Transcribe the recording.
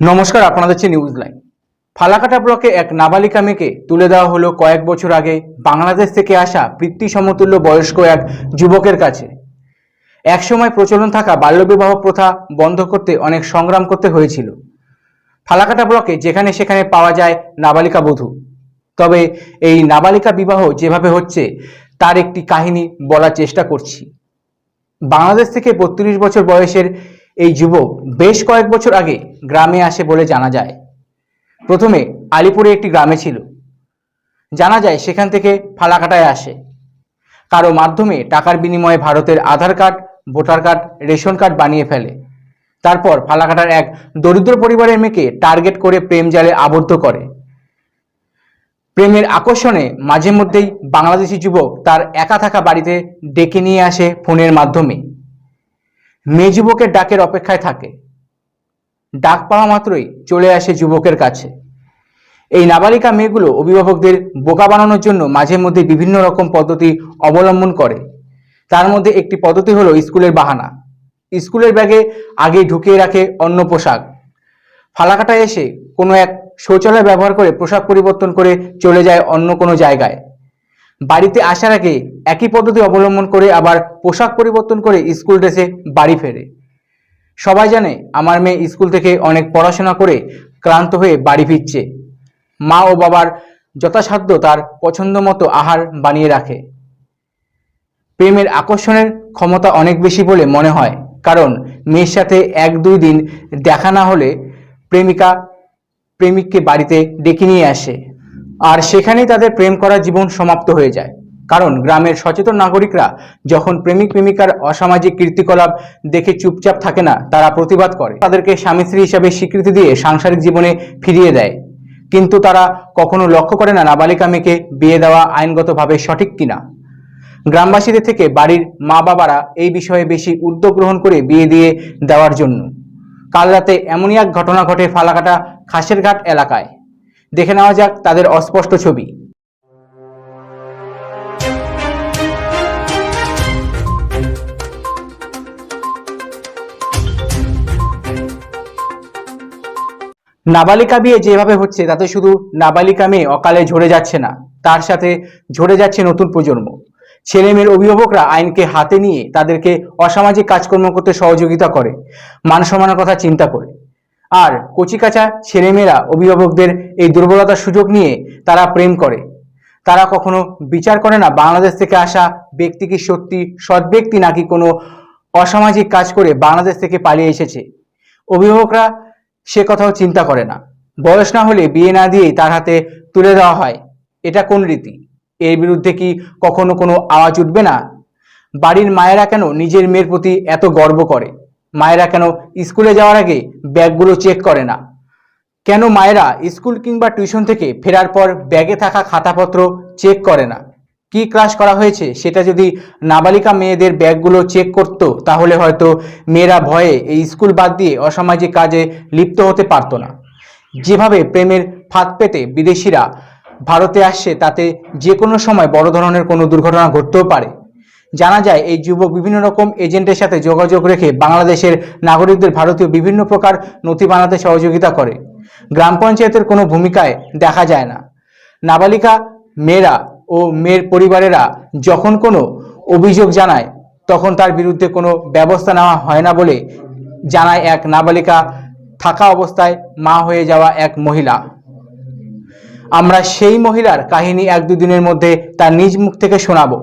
নমস্কার, আপনাদের হচ্ছে নিউজ লাইন ফালাকাটা ব্লকে এক নাবালিকা মেয়েকে তুলে দেওয়া হলো কয়েক বছর আগে বাংলাদেশ থেকে আসা পৃথ্বী সমতুল্য বয়স্ক এক যুবকের কাছে। একসময় প্রচলন থাকা বাল্যবিবাহ প্রথা বন্ধ করতে অনেক সংগ্রাম করতে হয়েছিল। ফালাকাটা ব্লকে যেখানে সেখানে পাওয়া যায় নাবালিকা বধূ। তবে এই নাবালিকা বিবাহ যেভাবে হচ্ছে, তার একটি কাহিনী বলার চেষ্টা করছি। বাংলাদেশ থেকে বত্রিশ বছর বয়সের এই যুবক বেশ কয়েক বছর আগে গ্রামে আসে বলে জানা যায়। প্রথমে আলিপুরে একটি গ্রামে ছিল। জানা যায় সেখান থেকে ফালাকাটায় আসে। কারও মাধ্যমে টাকার বিনিময়ে ভারতের Aadhaar card, voter card, ration card বানিয়ে ফেলে। তারপর ফালাকাটার এক দরিদ্র পরিবারের মেয়েকে টার্গেট করে প্রেম জালে আবদ্ধ করে। প্রেমের আকর্ষণে মাঝে মধ্যেই বাংলাদেশি যুবক তার একা থাকা বাড়িতে ডেকে নিয়ে আসে ফোনের মাধ্যমে। মেয়ে যুবকের ডাকের অপেক্ষায় থাকে। ডাক পাওয়া মাত্রই চলে আসে যুবকের কাছে। এই নাবালিকা মেয়েগুলো অভিভাবকদের বোকা বানানোর জন্য মাঝে মধ্যে বিভিন্ন রকম পদ্ধতি অবলম্বন করে। তার মধ্যে একটি পদ্ধতি হলো স্কুলের বাহানা। স্কুলের ব্যাগে আগে ঢুকিয়ে রাখে অন্য পোশাক। ফালাকাটায় এসে কোনো এক শৌচালয় ব্যবহার করে পোশাক পরিবর্তন করে চলে যায় অন্য কোনো জায়গায়। বাড়িতে আসার আগে একই পদ্ধতি অবলম্বন করে আবার পোশাক পরিবর্তন করে স্কুল ড্রেসে বাড়ি ফেরে। সবাই জানে আমার মেয়ে স্কুল থেকে অনেক পড়াশোনা করে ক্লান্ত হয়ে বাড়ি ফিরছে। মা ও বাবার যথাসাধ্য তার পছন্দ মতো আহার বানিয়ে রাখে। প্রেমের আকর্ষণের ক্ষমতা অনেক বেশি বলে মনে হয়, কারণ মেয়ের সাথে এক দুই দিন দেখা না হলে প্রেমিকা প্রেমিককে বাড়িতে ডেকে নিয়ে আসে। আর সেখানেই তাদের প্রেম করা জীবন সমাপ্ত হয়ে যায়। কারণ গ্রামের সচেতন নাগরিকরা যখন প্রেমিক প্রেমিকার অসামাজিক কীর্তিকলাপ দেখে চুপচাপ থাকে না, তারা প্রতিবাদ করে। তাদেরকে স্বামী স্ত্রী হিসাবে স্বীকৃতি দিয়ে সাংসারিক জীবনে ফিরিয়ে দেয়। কিন্তু তারা কখনো লক্ষ্য করে না নাবালিকা মেয়েকে বিয়ে দেওয়া আইনগতভাবে সঠিক কিনা। গ্রামবাসীদের থেকে বাড়ির মা বাবারা এই বিষয়ে বেশি উদ্যোগ গ্রহণ করে বিয়ে দিয়ে দেওয়ার জন্য। কাল রাতে এমনই এক ঘটনা ঘটে ফালাকাটা খাসেরঘাট এলাকায়। দেখে নেওয়া যাক তাদের অস্পষ্ট ছবি। নাবালিকা বিয়ে যেভাবে হচ্ছে, তাতে শুধু নাবালিকা মেয়ে অকালে ঝরে যাচ্ছে না, তার সাথে ঝরে যাচ্ছে নতুন প্রজন্ম। ছেলে মেয়ের অভিভাবকরা আইনকে হাতে নিয়ে তাদেরকে অসামাজিক কাজকর্ম করতে সহযোগিতা করে, মান সম্মানের কথা চিন্তা করে। আর কচিকাচা ছেলেমেয়েরা, অভিভাবকদের এই দুর্বলতার সুযোগ নিয়ে তারা প্রেম করে। তারা কখনো বিচার করে না, বাংলাদেশ থেকে আসা ব্যক্তি কি সত্যি, সৎ ব্যক্তি নাকি কোনো অসামাজিক কাজ করে বাংলাদেশ থেকে পালিয়ে এসেছে? অভিভাবকরা সে কথাও চিন্তা করে না। বয়স না হলে বিয়ে না দিয়েই তার হাতে তুলে দেওয়া হয়। এটা কোন রীতি? এর বিরুদ্ধে কি কখনো কোনো আওয়াজ উঠবে না? বাড়ির মায়েরা কেন নিজের মেয়ের প্রতি এত গর্ব করে? মায়েরা কেন স্কুলে যাওয়ার আগে ব্যাগগুলো চেক করে না? কেন মায়েরা স্কুল কিংবা টিউশন থেকে ফেরার পর ব্যাগে থাকা খাতাপত্র চেক করে না? কি ক্লাস করা হয়েছে সেটা যদি নাবালিকা মেয়েদের ব্যাগগুলো চেক করত, তাহলে হয়তো মেয়েরা ভয়ে এই স্কুল বাদ দিয়ে অসামাজিক কাজে লিপ্ত হতে পারতো না। যেভাবে প্রেমের ফাঁদ পেতে বিদেশিরা ভারতে আসছে, তাতে যে কোনো সময় বড় ধরনের কোনো দুর্ঘটনা ঘটতেও পারে। জানা যায়, এই যুবক বিভিন্ন রকম এজেন্টের সাথে যোগাযোগ রেখে বাংলাদেশের নাগরিকদের ভারতীয় বিভিন্ন প্রকার নথি বানাতে সহযোগিতা করে। গ্রাম পঞ্চায়েতের কোনো ভূমিকায় দেখা যায় না। নাবালিকা মেয়েরা ও মেয়ের পরিবারেরা যখন কোনো অভিযোগ জানায়, তখন তার বিরুদ্ধে কোনো ব্যবস্থা নেওয়া হয় না বলে জানায় এক নাবালিকা থাকা অবস্থায় মা হয়ে যাওয়া এক মহিলা। আমরা সেই মহিলার কাহিনী এক দুদিনের মধ্যে তার নিজ মুখ থেকে শোনাবো।